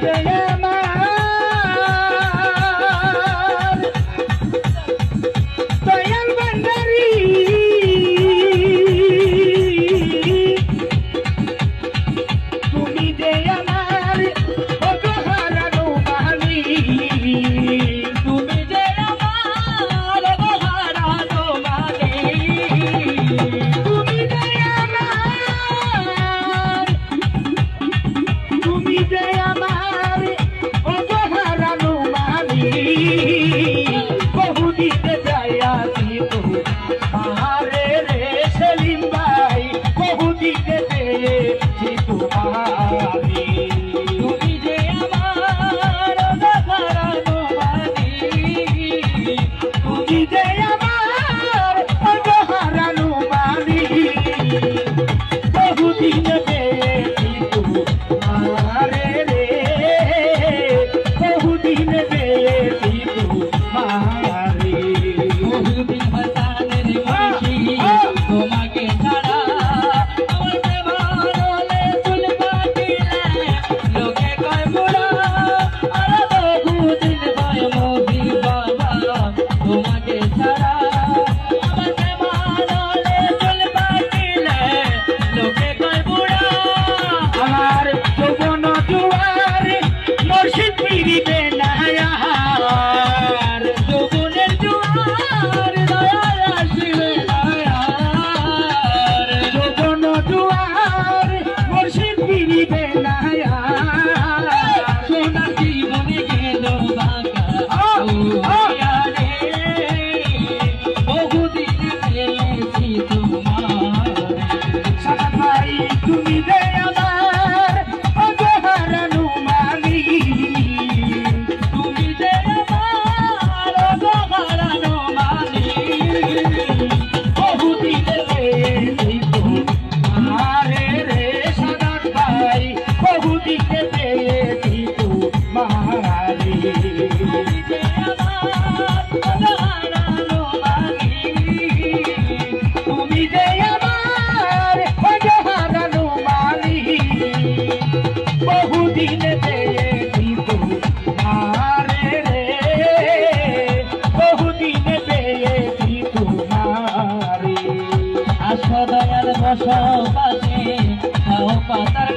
Thank you. tinha medo. পাশে খাও পাতার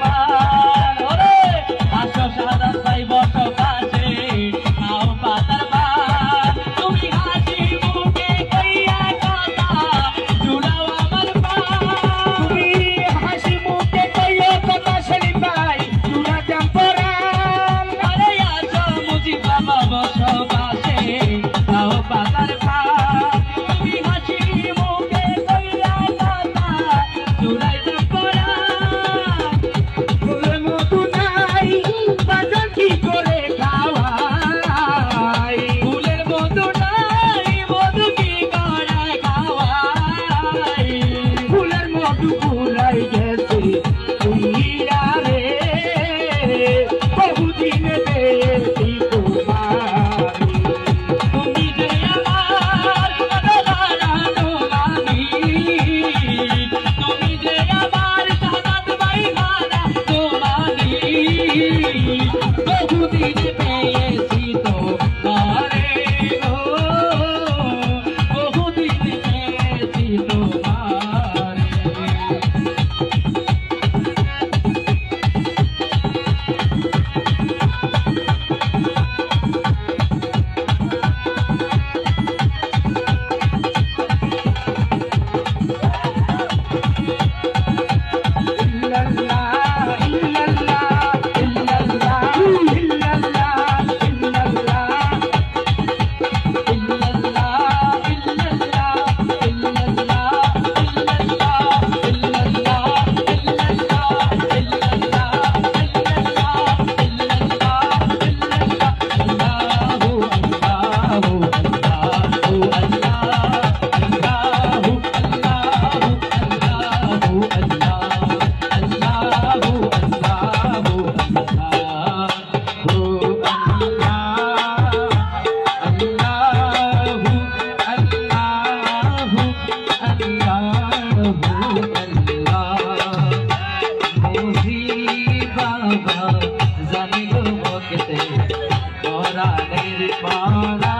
राधे बाला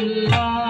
Allah